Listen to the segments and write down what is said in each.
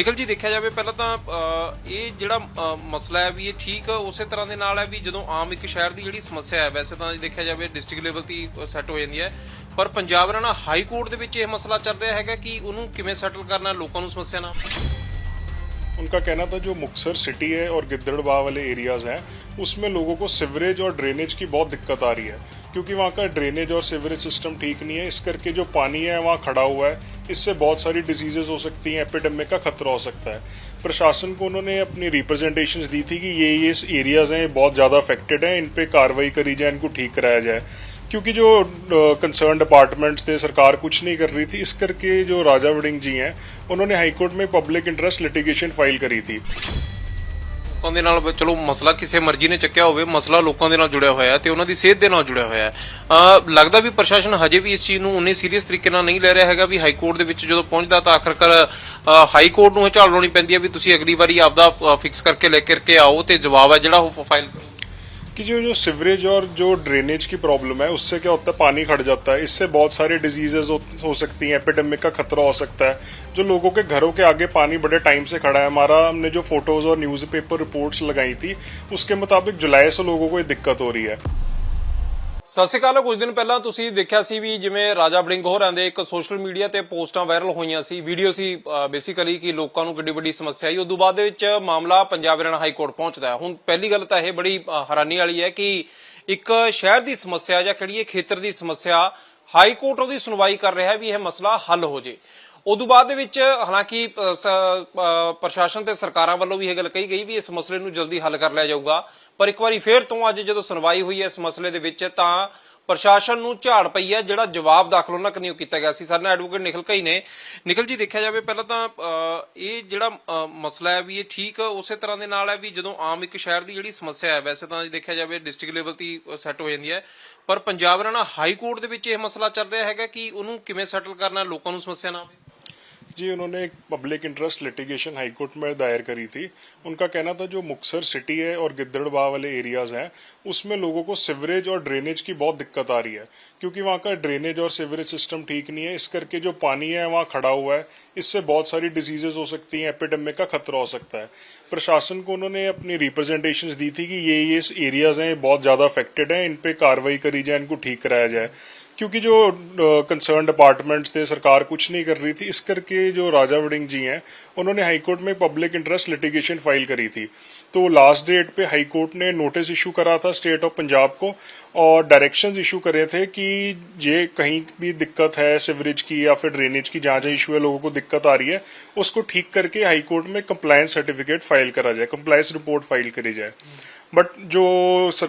ਨਿਕਲ ਜੀ ਦੇਖਿਆ ਜਾਵੇ ਪਹਿਲਾਂ ਤਾਂ ਅ, ਇਹ ਜਿਹੜਾ ਅ, ਮਸਲਾ ਹੈ ਵੀ ਇਹ ਠੀਕ ਉਸੇ ਤਰ੍ਹਾਂ ਦੇ ਨਾਲ ਹੈ ਵੀ ਜਦੋਂ ਆਮ ਇੱਕ ਸ਼ਹਿਰ ਦੀ ਜਿਹੜੀ ਸਮੱਸਿਆ ਹੈ ਵੈਸੇ ਤਾਂ ਜੇ ਦੇਖਿਆ ਜਾਵੇ ਡਿਸਟ੍ਰਿਕਟ ਲੈਵਲ ਤੇ ਸੈੱਟ ਹੋ ਜਾਂਦੀ ਹੈ ਪਰ ਪੰਜਾਬ ਹਰਿਆਣਾ ਹਾਈ ਕੋਰਟ ਦੇ ਵਿੱਚ ਇਹ ਮਸਲਾ ਚੱਲ ਰਿਹਾ ਹੈਗਾ ਕਿ ਉਹਨੂੰ ਕਿਵੇਂ ਸੈਟਲ ਕਰਨਾ ਲੋਕਾਂ ਨੂੰ ਸਮੱਸਿਆ ਨਾਲ उनका कहना था जो मुक्सर सिटी है और गिद्दड़बाह वाले एरियाज हैं उसमें लोगों को सिवरेज और ड्रेनेज की बहुत दिक्कत आ रही है क्योंकि वहाँ का ड्रेनेज और सिवरेज सिस्टम ठीक नहीं है इस करके जो पानी है वहाँ खड़ा हुआ है इससे बहुत सारी डिजीजेज हो सकती हैं एपिडेमिक का खतरा हो सकता है। प्रशासन को उन्होंने अपनी रिप्रेजेंटेशन दी थी कि ये ये एरियाज़ हैं, बहुत ज़्यादा अफेक्टेड हैं, इन पर कार्रवाई करी जाए, इनको ठीक कराया जाए। क्योंकि जो कंसर्न डिपार्टमेंट्स थे, सरकार कुछ नहीं कर रही थी। इस करके जो राजा वड़िंग जी हैं, उन्होंने हाईकोर्ट में पब्लिक इंटरेस्ट लिटिगेशन फ़ाइल करी थी। ਲੋਕਾਂ ਦੇ ਨਾਲ ਚਲੋ ਮਸਲਾ ਕਿਸੇ ਮਰਜ਼ੀ ਨੇ ਚੱਕਿਆ ਹੋਵੇ, ਮਸਲਾ ਲੋਕਾਂ ਦੇ ਨਾਲ ਜੁੜਿਆ ਹੋਇਆ ਹੈ ਤੇ ਉਹਨਾਂ ਦੀ ਸਿਹਤ ਦੇ ਨਾਲ ਜੁੜਿਆ ਹੋਇਆ ਹੈ। ਲੱਗਦਾ ਵੀ ਪ੍ਰਸ਼ਾਸਨ ਹਜੇ ਵੀ ਇਸ ਚੀਜ਼ ਨੂੰ ਉਨੇ ਸੀਰੀਅਸ ਤਰੀਕੇ ਨਾਲ ਨਹੀਂ ਲੈ ਰਿਹਾ ਹੈਗਾ ਵੀ ਹਾਈ ਕੋਰਟ ਦੇ ਵਿੱਚ ਜਦੋਂ ਪਹੁੰਚਦਾ ਤਾਂ ਆਖਰਕਾਰ ਹਾਈ ਕੋਰਟ ਨੂੰ ਇਹ ਝਾਲ ਲਾਉਣੀ ਪੈਂਦੀ ਹੈ ਵੀ ਤੁਸੀਂ ਅਗਲੀ ਵਾਰੀ ਆਪਦਾ ਫਿਕਸ ਕਰਕੇ ਲੈ ਕਰਕੇ ਆਓ ਤੇ ਜਵਾਬ ਹੈ ਜਿਹੜਾ ਉਹ ਫਾਈਲ ਕਰੋ। कि जो जो सिवरेज और जो ड्रेनेज की प्रॉब्लम है उससे क्या होता है पानी खड़ जाता है। इससे बहुत सारे डिजीजेज हो, हो सकती हैं एपिडेमिक का खतरा हो सकता है। जो लोगों के घरों के आगे पानी बड़े टाइम से खड़ा है। हमारा हमने जो फ़ोटोज़ और न्यूज़पेपर रिपोर्ट्स लगाई थी उसके मुताबिक जुलाई से लोगों को ये दिक्कत हो रही है। ਸਤਿ ਸ਼੍ਰੀ ਅਕਾਲ, ਕੁਝ ਦਿਨ ਪਹਿਲਾਂ ਤੁਸੀਂ ਦੇਖਿਆ ਸੀ ਵੀ ਜਿਵੇਂ ਰਾਜਾ ਬਲਿੰਗ ਹੋਰਾਂ ਦੇ ਇੱਕ ਸੋਸ਼ਲ ਮੀਡੀਆ ਤੇ ਪੋਸਟਾਂ ਵਾਇਰਲ ਹੋਈਆਂ ਸੀ, ਵੀਡੀਓ ਸੀ ਬੇਸਿਕਲੀ ਕਿ ਲੋਕਾਂ ਨੂੰ ਕਿੱਡੀ ਵੱਡੀ ਸਮੱਸਿਆ ਆਈ। ਉਦੋਂ ਬਾਅਦ ਦੇ ਵਿੱਚ ਮਾਮਲਾ ਪੰਜਾਬ ਹਰਿਆਣਾ ਹਾਈ ਕੋਰਟ ਪਹੁੰਚਦਾ ਹੈ। ਹੁਣ ਪਹਿਲੀ ਗੱਲ ਤਾਂ ਇਹ ਬੜੀ ਹੈਰਾਨੀ ਵਾਲੀ ਹੈ ਕਿ ਇੱਕ ਸ਼ਹਿਰ ਦੀ ਸਮੱਸਿਆ ਜਾਂ ਕਿਹੜੀ ਖੇਤਰ ਦੀ ਸਮੱਸਿਆ ਹਾਈ ਕੋਰਟ ਉਹਦੀ ਸੁਣਵਾਈ ਕਰ ਰਿਹਾ ਵੀ ਇਹ ਮਸਲਾ ਹੱਲ ਹੋ ਜੇ। ਉਦੋਂ ਬਾਅਦ ਦੇ ਵਿੱਚ, ਹਾਲਾਂਕਿ ਪ੍ਰਸ਼ਾਸਨ ਤੇ ਸਰਕਾਰਾਂ ਵੱਲੋਂ ਵੀ ਇਹ ਗੱਲ ਕਹੀ ਗਈ ਵੀ ਇਸ ਮਸਲੇ ਨੂੰ ਜਲਦੀ ਹੱਲ ਕਰ ਲਿਆ ਜਾਊਗਾ। ਪਰ ਇੱਕ ਵਾਰੀ ਫੇਰ ਤੋਂ ਅੱਜ ਜਦੋਂ ਸੁਣਵਾਈ ਹੋਈ ਹੈ ਇਸ ਮਸਲੇ ਦੇ ਵਿੱਚ, ਤਾਂ ਪ੍ਰਸ਼ਾਸਨ ਨੂੰ ਝਾੜ ਪਈ ਹੈ ਜਿਹੜਾ ਜਵਾਬ ਦਾਖਲ ਉਹਨਾਂ ਕਨੀਓ ਕੀਤਾ ਗਿਆ ਸੀ। ਸਾਡੇ ਨਾਲ ਐਡਵੋਕੇਟ ਨਿਖਲ ਕਈ ਨੇ। ਨਿਖਲ ਜੀ, ਦੇਖਿਆ ਜਾਵੇ ਪਹਿਲਾਂ ਤਾਂ ਇਹ ਜਿਹੜਾ ਮਸਲਾ ਹੈ ਵੀ ਇਹ ਠੀਕ ਉਸੇ ਤਰ੍ਹਾਂ ਦੇ ਨਾਲ ਹੈ ਵੀ ਜਦੋਂ ਆਮ ਇੱਕ ਸ਼ਹਿਰ ਦੀ ਜਿਹੜੀ ਸਮੱਸਿਆ ਹੈ, ਵੈਸੇ ਤਾਂ ਜੇ ਦੇਖਿਆ ਜਾਵੇ ਡਿਸਟ੍ਰਿਕਟ ਲੈਵਲ ਤੇ ਸੈੱਟ ਹੋ ਜਾਂਦੀ ਹੈ। ਪਰ ਪੰਜਾਬ ਹਰਿਆਣਾ ਹਾਈ ਕੋਰਟ ਦੇ ਵਿੱਚ ਇਹ ਮਸਲਾ ਚੱਲ ਰਿਹਾ ਹੈਗਾ ਕਿ ਉਹਨੂੰ ਕਿਵੇਂ ਸੈਟਲ ਕਰਨਾ, ਲੋਕਾਂ ਨੂੰ ਸਮੱਸਿਆ ਨਾ ਆਵੇ। जी, उन्होंने एक पब्लिक इंटरेस्ट लिटिगेशन हाईकोर्ट में दायर करी थी। उनका कहना था, जो मुक्सर सिटी है और गिद्दड़बाह वाले एरियाज़ हैं, उसमें लोगों को सिवरेज और ड्रेनेज की बहुत दिक्कत आ रही है। क्योंकि वहाँ का ड्रेनेज और सिवरेज सिस्टम ठीक नहीं है। इस करके जो पानी है, वहाँ खड़ा हुआ है, इससे बहुत सारी डिजीजेज हो सकती हैं एपिडेमिक का खतरा हो सकता है। प्रशासन को उन्होंने अपनी रिप्रेजेंटेशन दी थी कि ये ये एरियाज़ हैं बहुत ज़्यादा अफेक्टेड हैं, इन पे कार्रवाई करी जाए, इनको ठीक कराया जाए। क्योंकि जो कंसर्न डिपार्टमेंट्स थे, सरकार कुछ नहीं कर रही थी, इस करके जो राजा वड़िंग जी हैं, उन्होंने हाईकोर्ट में पब्लिक इंटरेस्ट लिटिगेशन फ़ाइल करी थी। तो लास्ट डेट पे हाईकोर्ट ने नोटिस इशू करा था स्टेट ऑफ़ पंजाब को, और डायरेक्शंस इशू करे थे कि ये कहीं भी दिक्कत है सिवरेज की या फिर ड्रेनेज की जहाँ जहाँ इशू है, लोगों को दिक्कत आ रही है, उसको ठीक करके हाईकोर्ट में कंप्लायंस सर्टिफिकेट फ़ाइल करा जाए कंप्लायंस रिपोर्ट फ़ाइल करी जाए। बट जो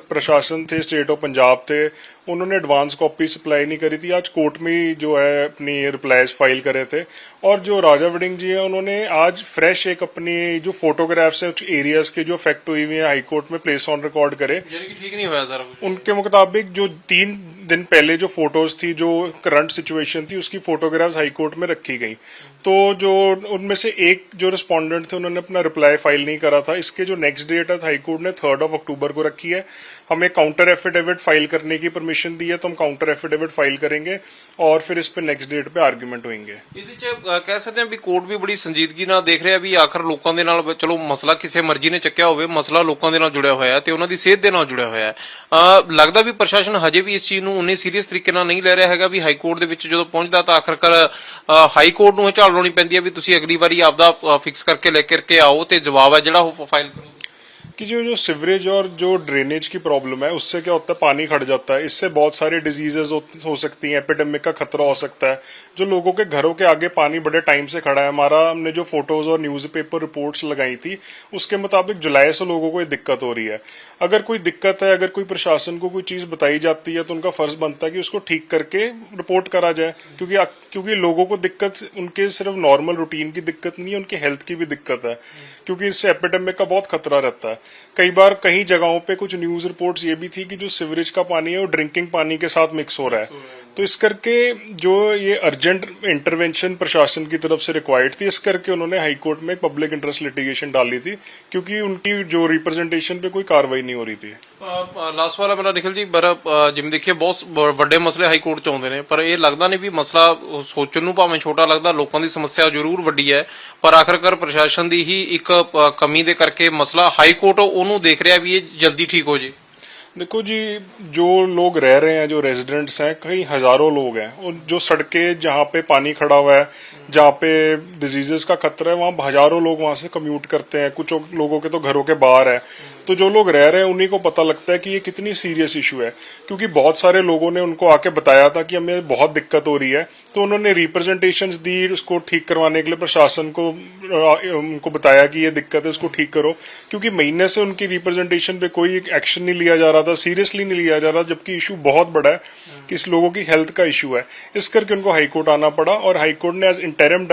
प्रशासन थे स्टेट ऑफ़ पंजाब थे उन्होंने एडवांस कॉपी सप्लाई नहीं करी थी। आज कोर्ट में जो है अपनी रिप्लाईज फ़ाइल करे थे। और जो राजा वडिंग जी हैं उन्होंने आज फ्रेश एक अपनी जो फोटोग्राफ्स हैं एरियाज़ के जो इफ़ेक्ट हुई हुई है हाई कोर्ट में प्लेस ऑन रिकॉर्ड करे। ठीक नहीं होया सारा उनके मुताबिक जो तीन दिन पहले जो फ़ोटोज़ थी जो करंट सिचुएशन थी उसकी फोटोग्राफ्स हाईकोर्ट में रखी गई। तो जो उनमें से एक जो रिस्पोंडेंट थे उन्होंने अपना रिप्लाई फ़ाइल नहीं करा था। इसके जो नेक्स्ट डेट है हाईकोर्ट ने थर्ड ऑफ़ अक्टूबर को रखी है। हमें काउंटर एफिडेविट फ़ाइल करने की परमिशन दी है तो हम काउंटर एफिडेविट फाइल करेंगे और फिर इस पे नेक्स्ट डेट पे आर्ग्यूमेंट होंगे ਇਹਦੇ ਚ ਅ, ਕਹਿ ਸਕਦੇ ਹਾਂ ਵੀ ਕੋਰਟ ਵੀ ਬੜੀ ਸੰਜੀਦਗੀ ਨਾਲ ਦੇਖ ਰਿਹਾ ਵੀ ਆਖਰ ਲੋਕਾਂ ਦੇ ਨਾਲ ਚਲੋ ਮਸਲਾ ਕਿਸੇ ਮਰਜ਼ੀ ਨੇ ਚੱਕਿਆ ਹੋਵੇ ਮਸਲਾ ਲੋਕਾਂ ਦੇ ਨਾਲ ਜੁੜਿਆ ਹੋਇਆ ਹੈ ਤੇ ਉਹਨਾਂ ਦੀ ਸਿਹਤ ਦੇ ਨਾਲ ਜੁੜਿਆ ਹੋਇਆ ਹੈ ਅ, ਲੱਗਦਾ ਵੀ ਪ੍ਰਸ਼ਾਸਨ ਹਜੇ ਵੀ ਇਸ ਚੀਜ਼ ਨੂੰ ਉਨੇ ਸੀਰੀਅਸ ਤਰੀਕੇ ਨਾਲ ਨਹੀਂ ਲੈ ਰਿਹਾ ਹੈਗਾ ਵੀ ਹਾਈ ਕੋਰਟ ਦੇ ਵਿੱਚ ਜਦੋਂ ਪਹੁੰਚਦਾ ਤਾਂ ਆਖਰਕਾਰ ਅ, ਹਾਈ ਕੋਰਟ ਨੂੰ ਇਹ ਝਾਲ ਲਾਉਣੀ ਪੈਂਦੀ ਹੈ ਵੀ ਤੁਸੀਂ ਅਗਲੀ ਵਾਰੀ ਆਪਦਾ ਫਿਕਸ ਕਰਕੇ ਲੈ ਕਰਕੇ ਆਓ ਤੇ ਜਵਾਬ ਹੈ ਜਿਹੜਾ ਉਹ ਫਾਈਲ ਕਰੋ कि जो जो सिवरेज और जो ड्रेनेज की प्रॉब्लम है उससे क्या होता है पानी खड़ जाता है। इससे बहुत सारी डिजीजेज हो, सकती हैं एपिडेमिक का खतरा हो सकता है। जो लोगों के घरों के आगे पानी बड़े टाइम से खड़ा है। हमारा हमने जो फ़ोटोज़ और न्यूज़पेपर रिपोर्ट्स लगाई थी उसके मुताबिक जुलाई से लोगों को ये दिक्कत हो रही है। अगर कोई दिक्कत है अगर कोई प्रशासन को कोई चीज़ बताई जाती है तो उनका फ़र्ज़ बनता है कि उसको ठीक करके रिपोर्ट करा जाए। क्योंकि क्योंकि लोगों को दिक्कत उनके सिर्फ़ नॉर्मल रूटीन की दिक्कत नहीं है उनकी हेल्थ की भी दिक्कत है। क्योंकि इससे एपिडेमिक का बहुत खतरा रहता है। कई बार कई जगहों पे कुछ न्यूज़ रिपोर्ट्स ये भी थी कि जो सिवरेज का पानी है वो ड्रिंकिंग पानी के साथ मिक्स हो रहा है। तो इस करके जो ये अर्जेंट इंटरवेंशन प्रशासन की तरफ से रिक्वायर्ड थी इस करके उन्होंने हाई कोर्ट में पब्लिक इंटरेस्ट लिटिगेशन डाली थी क्योंकि उनकी जो रिप्रेजेंटेशन पे कोई कार्रवाई नहीं हो रही थी ਲਾਸਟ ਵਾਲਾ ਮੇਰਾ ਨਿਖਿਲ ਜੀ ਪਰ ਅ, ਜਿਵੇਂ ਦੇਖੀਏ ਬਹੁਤ ਬ- ਵੱਡੇ ਮਸਲੇ ਹਾਈ ਕੋਰਟ ਚ ਆਉਂਦੇ ਨੇ ਪਰ ਇਹ ਲੱਗਦਾ ਨਹੀਂ ਵੀ ਮਸਲਾ ਉਹ ਸੋਚਣ ਨੂੰ ਭਾਵੇਂ ਛੋਟਾ ਲੱਗਦਾ ਲੋਕਾਂ ਦੀ ਸਮੱਸਿਆ ਜ਼ਰੂਰ ਵੱਡੀ ਹੈ ਪਰ ਆਖਰਕਾਰ ਪ੍ਰਸ਼ਾਸਨ ਦੀ ਹੀ ਇੱਕ ਅ, ਕਮੀ ਦੇ ਕਰਕੇ ਮਸਲਾ ਹਾਈ ਕੋਰਟ ਉਹਨੂੰ ਦੇਖ ਰਿਹਾ ਵੀ ਇਹ ਜਲਦੀ ਠੀਕ ਹੋ ਜੇ देखो जी, जो लोग रह रहे हैं, जो रेजिडेंट्स हैं कई हज़ारों लोग हैं, और जो सड़कें जहाँ पे पानी खड़ा हुआ है, जहाँ पे डिजीजेस का खतरा है, वहाँ हज़ारों लोग वहाँ से कम्यूट करते हैं। कुछ लोगों के तो घरों के बाहर है। तो जो लोग रह रहे हैं, उन्हीं को पता लगता है कि ये कितनी सीरियस इशू है। क्योंकि बहुत सारे लोगों ने उनको आके बताया था कि हमें बहुत दिक्कत हो रही है। तो उन्होंने रिप्रेजेंटेशन दी उसको ठीक करवाने के लिए, प्रशासन को उनको बताया कि ये दिक्कत है, इसको ठीक करो। क्योंकि महीने से उनकी रिप्रेजेंटेशन पे कोई एक्शन नहीं लिया जा रहा था सीरियसली नहीं लिया जा रहा जबकि इशू बहुत बड़ा है कि इस लोगों की हेल्थ का इशू है इस करके उनको हाईकोर्ट आना पड़ा और हाईकोर्ट ने as interim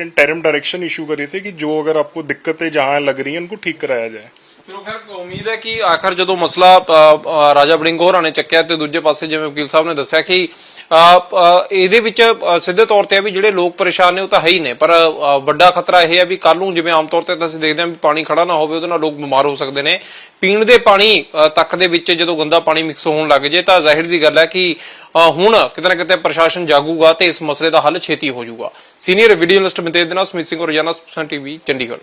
interim direction issue करी थी कि जो अगर आपको दिक्कतें जहां लग रही हैं उनको ठीक कराया जाए ਚਲੋ ਖੈਰ ਉਮੀਦ ਹੈ ਕਿ ਆਖਰ ਜਦੋਂ ਮਸਲਾ ਅ, ਅ, ਰਾਜਾ ਬੜਿੰਗ ਹੋਰਾਂ ਨੇ ਚੱਕਿਆ ਤੇ ਦੂਜੇ ਪਾਸੇ ਜਿਵੇਂ ਵਕੀਲ ਸਾਹਿਬ ਨੇ ਦੱਸਿਆ ਕਿ ਅ, ਅ, ਇਹਦੇ ਵਿੱਚ ਸਿੱਧੇ ਤੌਰ ਤੇ ਆ ਵੀ ਜਿਹੜੇ ਲੋਕ ਪਰੇਸ਼ਾਨ ਨੇ ਉਹ ਤਾਂ ਹੈ ਹੀ ਨੇ, ਪਰ ਵੱਡਾ ਖਤਰਾ ਇਹ ਹੈ ਵੀ ਕੱਲ ਨੂੰ ਜਿਵੇਂ ਆਮ ਤੌਰ ਤੇ ਤਾਂ ਅਸੀਂ ਦੇਖਦੇ ਹਾਂ ਵੀ ਪਾਣੀ ਖੜਾ ਨਾ ਹੋਵੇ, ਉਹਦੇ ਨਾਲ ਲੋਕ ਬਿਮਾਰ ਹੋ ਸਕਦੇ ਨੇ। ਪੀਣ ਦੇ ਪਾਣੀ ਤੱਕ ਦੇ ਵਿੱਚ ਜਦੋਂ ਗੰਦਾ ਪਾਣੀ ਮਿਕਸ ਹੋਣ ਲੱਗ ਜੇ ਤਾਂ ਜ਼ਾਹਿਰ ਜੀ ਗੱਲ ਹੈ ਕਿ ਹੁਣ ਕਿਤੇ ਨਾ ਕਿਤੇ ਪ੍ਰਸ਼ਾਸਨ ਜਾਗੂਗਾ ਤੇ ਇਸ ਮਸਲੇ ਦਾ ਹੱਲ ਛੇਤੀ ਹੋ ਜਾਊਗਾ। ਸੀਨੀਅਰ ਵੀਡੀਓ ਜਰਨਲਿਸਟ ਮਿਤੇਜ ਦੇ ਨਾਲ ਸਮਿਤ ਸਿੰਘ ਰੋਜ਼ਾਨਾ ਸੁਖਸਾਨ ਟੀਵੀ ਚੰਡੀਗੜ੍ਹ।